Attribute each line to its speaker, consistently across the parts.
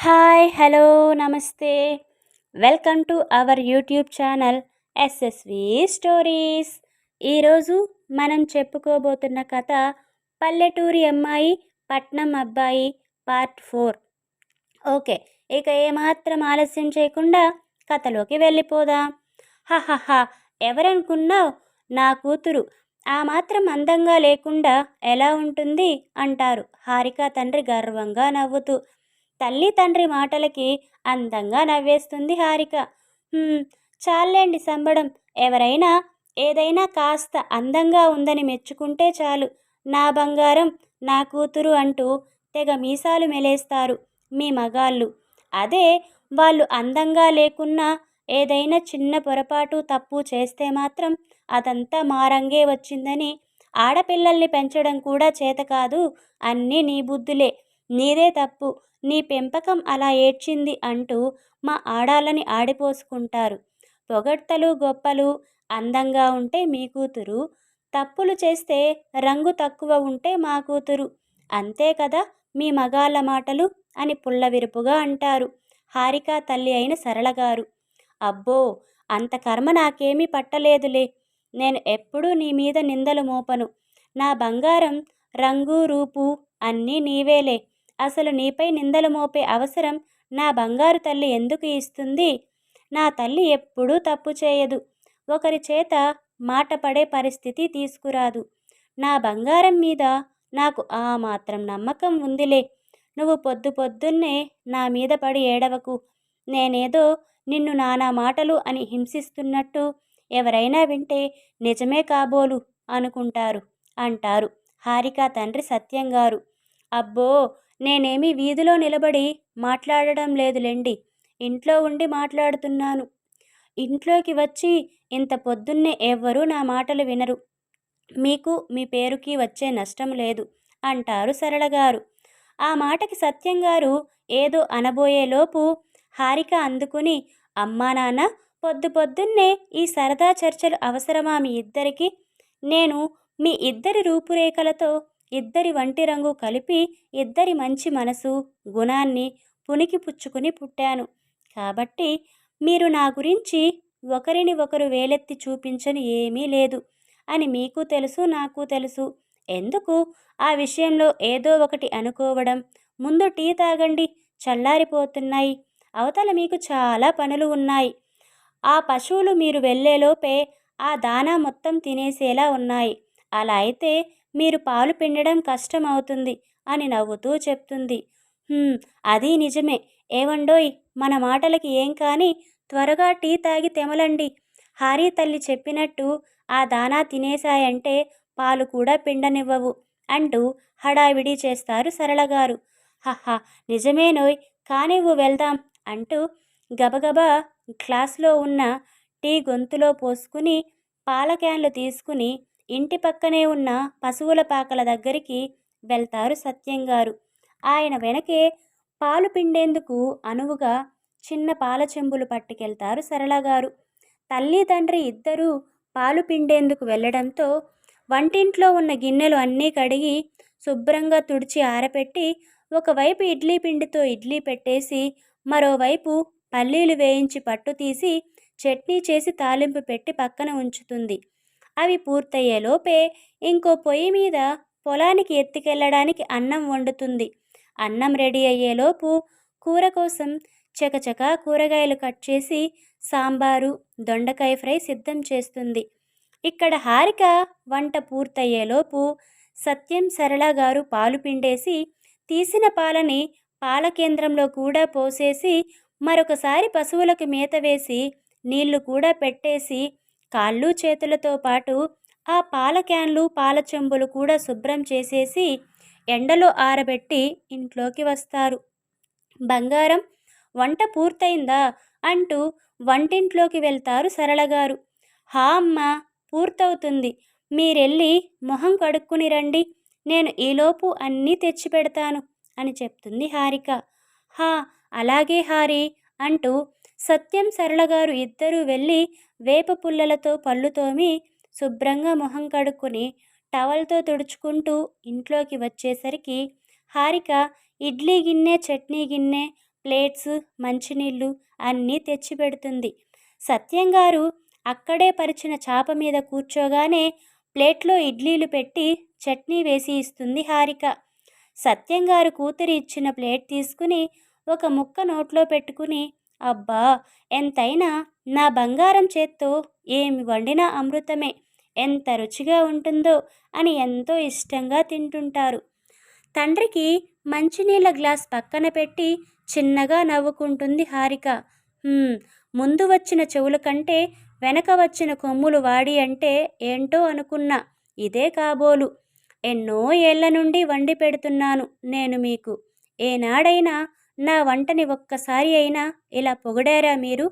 Speaker 1: Hi hello నమస్తే. Welcome to our YouTube channel SSV stories ఈరోజు మనం చెప్పుకోబోతున్న కథ పల్లెటూరి అమ్మాయి పట్నం అబ్బాయి పార్ట్ ఫోర్ ఓకే ఇక ఏమాత్రం ఆలస్యం చేయకుండా కథలోకి వెళ్ళిపోదాం. హహహ ఎవరనుకున్నావు? నా కూతురు. ఆ మాత్రం అందంగా లేకుండా ఎలా ఉంటుంది? అంటారు. హారిక తండ్రి గర్వంగా నవ్వుతూ. తల్లి తండ్రి మాటలకి అందంగా నవ్వేస్తుంది హారిక. చాలండి సంబడం. ఎవరైనా ఏదైనా కాస్త అందంగా ఉందని మెచ్చుకుంటే చాలు. నా బంగారం నా కూతురు అంటూ తెగ మీసాలు మెలేస్తారు మీ మగాళ్ళు. అదే వాళ్ళు అందంగా లేకున్నా ఏదైనా చిన్న పొరపాటు తప్పు చేస్తే మాత్రం అదంతా మారంగే వచ్చిందని ఆడపిల్లల్ని పెంచడం కూడా చేత కాదు. అన్నీ నీ బుద్ధులే. నీదే తప్పు. నీ పెంపకం అలా ఏడ్చింది అంటూ మా ఆడాలని ఆడిపోసుకుంటారు. పొగడ్తలు గొప్పలు అందంగా ఉంటే మీ కూతురు. తప్పులు చేస్తే రంగు తక్కువ ఉంటే మా కూతురు. అంతే కదా మీ మగాళ్ళ మాటలు అని పుల్లవిరుపుగా అంటారు. హారిక తల్లి అయిన సరళగారు. అబ్బో! అంత కర్మ నాకేమీ పట్టలేదులే. నేను ఎప్పుడూ నీ మీద నిందలు మోపను. నా బంగారం రంగు రూపు అన్నీ నీవేలే. అసలు నీపై నిందలు మోపే అవసరం నా బంగారు తల్లి ఎందుకు ఇస్తుంది? నా తల్లి ఎప్పుడూ తప్పు చేయదు. ఒకరి చేత మాట పడే పరిస్థితి తీసుకురాదు. నా బంగారం మీద నాకు ఆ మాత్రం నమ్మకం ఉందిలే. నువ్వు పొద్దు పొద్దున్నే నా మీద పడి ఏడవకు. నేనేదో నిన్ను నానా మాటలు అని హింసిస్తున్నట్టు ఎవరైనా వింటే నిజమే కాబోలు అనుకుంటారు. అంటారు హారిక తండ్రి సత్యం గారు అబ్బో నేనేమి వీధిలో నిలబడి మాట్లాడడం లేదులేండి. ఇంట్లో ఉండి మాట్లాడుతున్నాను. ఇంట్లోకి వచ్చి ఇంత పొద్దున్నే ఎవ్వరూ నా మాటలు వినరు. మీకు మీ పేరుకి వచ్చే నష్టం లేదు అంటారు సరళగారు. ఆ మాటకి సత్యం గారు ఏదో అనబోయేలోపు హారిక అందుకుని అమ్మా నాన్న పొద్దు పొద్దున్నే ఈ సరదా చర్చలు అవసరమా మీ ఇద్దరికి? నేను మీ ఇద్దరి రూపురేఖలతో ఇద్దరి వంటి రంగు కలిపి ఇద్దరి మంచి మనసు గుణాన్ని పునికి పుచ్చుకుని పుట్టాను. కాబట్టి మీరు నా గురించి ఒకరిని ఒకరు వేలెత్తి చూపించని ఏమీ లేదు. అని మీకు తెలుసు నాకు తెలుసు. ఎందుకు? ఆ విషయంలో ఏదో ఒకటి అనుకోవడం. ముందు టీ తాగండి చల్లారిపోతున్నాయి. అవతల మీకు చాలా పనులు ఉన్నాయి. ఆ పశువులు మీరు వెళ్ళేలోపే ఆ దానా మొత్తం తినేసేలా ఉన్నాయి. అలా అయితే మీరు పాలు పిండడం కష్టం అవుతుంది అని నవ్వుతూ చెప్తుంది. అది నిజమే. ఏవండోయ్ మన మాటలకి ఏం కానీ త్వరగా టీ తాగి తెమలండి. హారీ తల్లి చెప్పినట్టు ఆ దానా తినేశాయంటే పాలు కూడా పిండనివ్వవు అంటూ హడావిడి చేస్తారు సరళగారు. హహా నిజమేనోయ్ కానివ్వు వెళ్దాం అంటూ గబగబా గ్లాస్లో ఉన్న టీ గొంతులో పోసుకుని పాల క్యాన్లు తీసుకుని ఇంటి పక్కనే ఉన్న పశువుల పాకల దగ్గరికి వెళ్తారు సత్యం గారు. ఆయన వెనకే పాలు పిండేందుకు అనువుగా చిన్న పాల చెంబులు పట్టుకెళ్తారు సరళ గారు. తల్లి తండ్రి ఇద్దరూ పాలు పిండేందుకు వెళ్ళడంతో వంటింట్లో ఉన్న గిన్నెలు అన్నీ కడిగి శుభ్రంగా తుడిచి ఆరపెట్టి ఒకవైపు ఇడ్లీ పిండితో ఇడ్లీ పెట్టేసి మరోవైపు పల్లీలు వేయించి పట్టు తీసి చట్నీ చేసి తాలింపు పెట్టి పక్కన ఉంచుతుంది. అవి పూర్తయ్యేలోపే ఇంకో పొయ్యి మీద పొలానికి ఎత్తుకెళ్ళడానికి అన్నం వండుతుంది. అన్నం రెడీ అయ్యేలోపు కూర కోసం చకచక కూరగాయలు కట్ చేసి సాంబారు దొండకాయ ఫ్రై సిద్ధం చేస్తుంది. ఇక్కడ హారిక వంట పూర్తయ్యేలోపు సత్యం సరళ గారు పాలు పిండేసి తీసిన పాలని పాల కేంద్రంలో కూడా పోసేసి మరొకసారి పశువులకు మేత వేసి నీళ్ళు కూడా పెట్టేసి కాళ్ళు చేతులతో పాటు ఆ పాల క్యాన్లు పాల చెంబులు కూడా శుభ్రం చేసేసి ఎండలో ఆరబెట్టి ఇంట్లోకి వస్తారు. బంగారం వంట పూర్తయిందా అంటూ వంటింట్లోకి వెళ్తారు సరళగారు. హా అమ్మ పూర్తవుతుంది. మీరెళ్ళి మొహం కడుక్కుని రండి. నేను ఈలోపు అన్నీ తెచ్చి పెడతాను అని చెప్తుంది హారిక. హా అలాగే హారి అంటూ సత్యం సరళగారు ఇద్దరూ వెళ్ళి వేప పుల్లలతో పళ్ళు తోమి శుభ్రంగా మొహం కడుక్కుని టవల్తో తుడుచుకుంటూ ఇంట్లోకి వచ్చేసరికి హారిక ఇడ్లీ గిన్నె చట్నీ గిన్నె ప్లేట్స్ మంచినీళ్ళు అన్నీ తెచ్చిపెడుతుంది సత్యం గారు అక్కడే పరిచిన చాప మీద కూర్చోగానే ప్లేట్లో ఇడ్లీలు పెట్టి చట్నీ వేసి ఇస్తుంది హారిక. సత్యం గారు కూతురి ఇచ్చిన ప్లేట్ తీసుకుని ఒక ముక్క నోట్లో పెట్టుకుని అబ్బా ఎంతైనా నా బంగారం చేత్తో ఏమి వండినా అమృతమే. ఎంత రుచిగా ఉంటుందో అని ఎంతో ఇష్టంగా తింటుంటారు. తండ్రికి మంచినీళ్ళ గ్లాస్ పక్కన పెట్టి చిన్నగా నవ్వుకుంటుంది హారిక. ముందు వచ్చిన చెవుల కంటే వెనక వచ్చిన కొమ్ములు వాడి అంటే ఏంటో అనుకున్నా. ఇదే కాబోలు. ఎన్నో ఏళ్ళ నుండి వండి పెడుతున్నాను నేను మీకు. ఏనాడైనా నా వంటని ఒక్కసారి అయినా ఇలా పొగిడారా మీరు?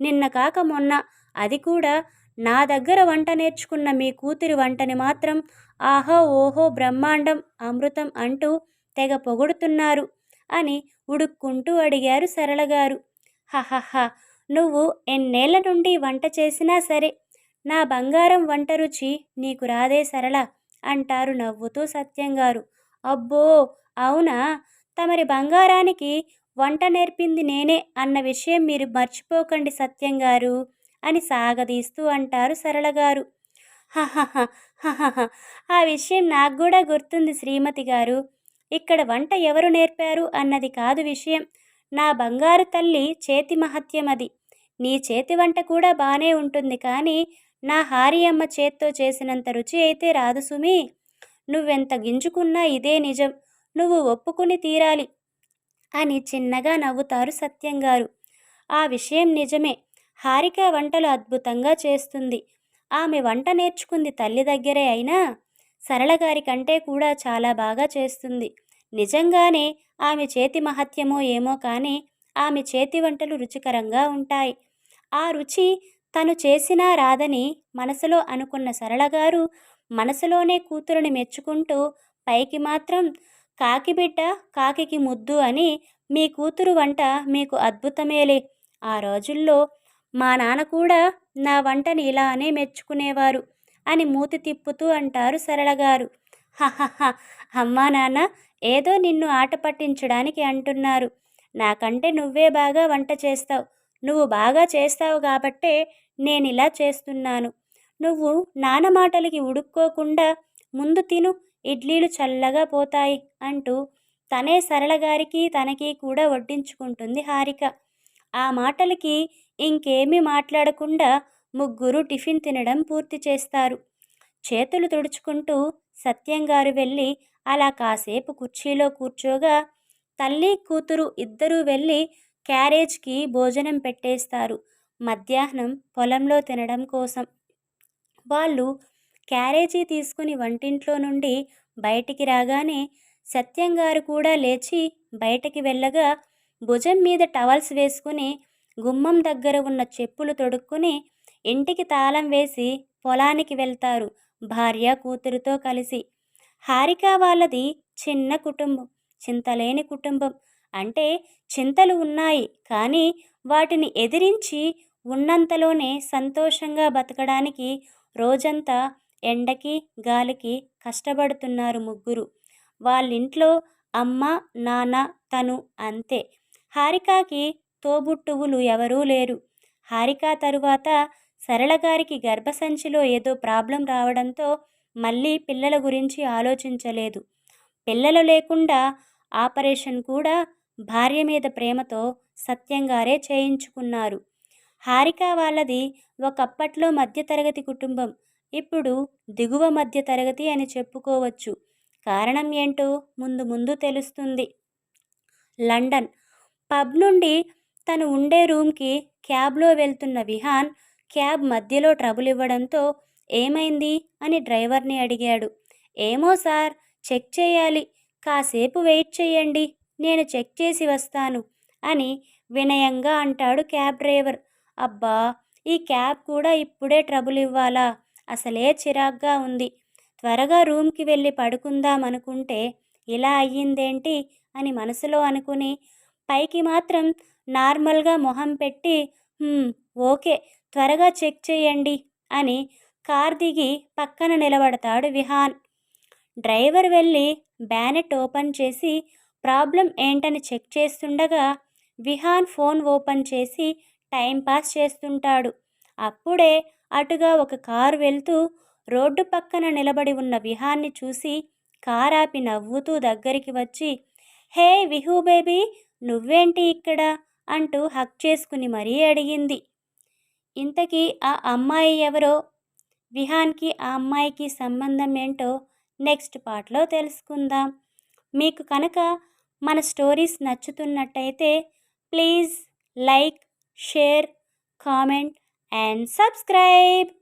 Speaker 1: నిన్న కాక మొన్న. అది కూడా నా దగ్గర వంట నేర్చుకున్న మీ కూతురి వంటని మాత్రం ఆహో ఓహో బ్రహ్మాండం అమృతం అంటూ తెగ పొగుడుతున్నారు అని ఉడుక్కుంటూ అడిగారు సరళగారు. హహహ నువ్వు ఎన్నేళ్ళ నుండి వంట చేసినా సరే నా బంగారం వంట రుచి నీకు రాదే సరళ అంటారు నవ్వుతూ సత్యంగారు. అబ్బో అవునా? తమరి బంగారానికి వంట నేర్పింది నేనే అన్న విషయం మీరు మర్చిపోకండి సత్యంగారు అని సాగదీస్తూ అంటారు సరళగారు ఆ విషయం నాకు కూడా గుర్తుంది శ్రీమతి గారు. ఇక్కడ వంట ఎవరు నేర్పారు అన్నది కాదు విషయం. నా బంగారు తల్లి చేతి మహత్యం అది. నీ చేతి వంట కూడా బాగానే ఉంటుంది కానీ నా హారియమ్మ చేత్తో చేసినంత రుచి అయితే రాదు సుమి. నువ్వెంత గింజుకున్నా ఇదే నిజం. నువ్వు ఒప్పుకుని తీరాలి. అని చిన్నగా నవ్వుతారు సత్యంగారు ఆ విషయం నిజమే. హారిక వంటలు అద్భుతంగా చేస్తుంది. ఆమె వంట నేర్చుకుంది తల్లి దగ్గరే అయినా సరళగారి కంటే కూడా చాలా బాగా చేస్తుంది. నిజంగానే ఆమె చేతి మహత్యమో ఏమో కానీ ఆమె చేతి వంటలు రుచికరంగా ఉంటాయి. ఆ రుచి తను చేసినా రాదని మనసులో అనుకున్న సరళగారు మనసులోనే కూతురుని మెచ్చుకుంటూ పైకి మాత్రం కాకి బిడ్డ కాకికి ముద్దు అని మీ కూతురు వంట మీకు అద్భుతమేలే. ఆ రోజుల్లో మా నాన్న కూడా నా వంటని ఇలానే మెచ్చుకునేవారు అని మూతి తిప్పుతూ అంటారు సరళగారు హహహ అమ్మా నాన్న ఏదో నిన్ను ఆట పట్టించడానికి అంటున్నారు. నాకంటే నువ్వే బాగా వంట చేస్తావు. నువ్వు బాగా చేస్తావు కాబట్టే నేను ఇలా చేస్తున్నాను. నువ్వు నాన్న మాటలకి ఉడుక్కోకుండా ముందు తిను ఇడ్లీలు చల్లగా పోతాయి అంటూ తనే సరళగారికి తనకి కూడా వడ్డించుకుంటుంది హారిక. ఆ మాటలకి ఇంకేమీ మాట్లాడకుండా ముగ్గురు టిఫిన్ తినడం పూర్తి చేస్తారు. చేతులు తుడుచుకుంటూ సత్యంగారు వెళ్ళి అలా కాసేపు కుర్చీలో కూర్చోగా తల్లి కూతురు ఇద్దరూ వెళ్ళి క్యారేజ్కి భోజనం పెట్టేస్తారు. మధ్యాహ్నం పొలంలో తినడం కోసం. వాళ్ళు క్యారేజీ తీసుకుని వంటింట్లో నుండి బయటికి రాగానే సత్యంగారు కూడా లేచి బయటికి వెళ్ళగా భుజం మీద టవల్స్ వేసుకుని గుమ్మం దగ్గర ఉన్న చెప్పులు తొడుక్కుని ఇంటికి తాళం వేసి పొలానికి వెళ్తారు భార్య కూతురుతో కలిసి. హారిక వాళ్ళది చిన్న కుటుంబం చింతలేని కుటుంబం. అంటే చింతలు ఉన్నాయి కానీ వాటిని ఎదిరించి ఉన్నంతలోనే సంతోషంగా బతకడానికి రోజంతా ఎండకి గాలికి కష్టపడుతున్నారు ముగ్గురు. వాళ్ళింట్లో అమ్మ నాన్న తను అంతే. హారికాకి తోబుట్టువులు ఎవరూ లేరు. హారిక తరువాత సరళగారికి గర్భసంచిలో ఏదో ప్రాబ్లం రావడంతో మళ్ళీ పిల్లల గురించి ఆలోచించలేదు. పిల్లలు లేకుండా ఆపరేషన్ కూడా భార్య మీద ప్రేమతో సత్యంగారే చేయించుకున్నారు. హారిక వాళ్ళది ఒకప్పట్లో మధ్యతరగతి కుటుంబం. ఇప్పుడు దిగువ మధ్య తరగతి అని చెప్పుకోవచ్చు. కారణం ఏంటో ముందు ముందు తెలుస్తుంది. లండన్. పబ్ నుండి తను ఉండే రూమ్కి క్యాబ్లో వెళ్తున్న విహాన్ క్యాబ్ మధ్యలో ట్రబుల్ ఇవ్వడంతో ఏమైంది అని డ్రైవర్ని అడిగాడు. ఏమో సార్ చెక్ చేయాలి. కాసేపు వెయిట్ చేయండి. నేను చెక్ చేసి వస్తాను అని వినయంగా అంటాడు క్యాబ్ డ్రైవర్. అబ్బా ఈ క్యాబ్ కూడా ఇప్పుడే ట్రబుల్ ఇవ్వాలా? అసలే చిరాగ్గా ఉంది. త్వరగా రూమ్కి వెళ్ళి పడుకుందాం అనుకుంటే ఇలా అయ్యిందేంటి? అని మనసులో అనుకుని పైకి మాత్రం నార్మల్గా మొహం పెట్టి ఓకే త్వరగా చెక్ చేయండి అని కార్ దిగి పక్కన నిలబడతాడు విహాన్. డ్రైవర్ వెళ్ళి బ్యానెట్ ఓపెన్ చేసి ప్రాబ్లం ఏంటని చెక్ చేస్తుండగా విహాన్ ఫోన్ ఓపెన్ చేసి టైం పాస్ చేస్తుంటాడు. అప్పుడే అటుగా ఒక కారు వెళ్తూ రోడ్డు పక్కన నిలబడి ఉన్న విహాన్ని చూసి కార్ ఆపి నవ్వుతూ దగ్గరికి వచ్చి హే విహూ బేబీ నువ్వేంటి ఇక్కడ? అంటూ హక్ చేసుకుని మరీ అడిగింది. ఇంతకీ ఆ అమ్మాయి ఎవరో? విహాన్కి ఆ అమ్మాయికి సంబంధం ఏంటో నెక్స్ట్ పార్ట్లో తెలుసుకుందాం. మీకు కనుక మన stories నచ్చుతున్నట్టయితే please like share comment and subscribe.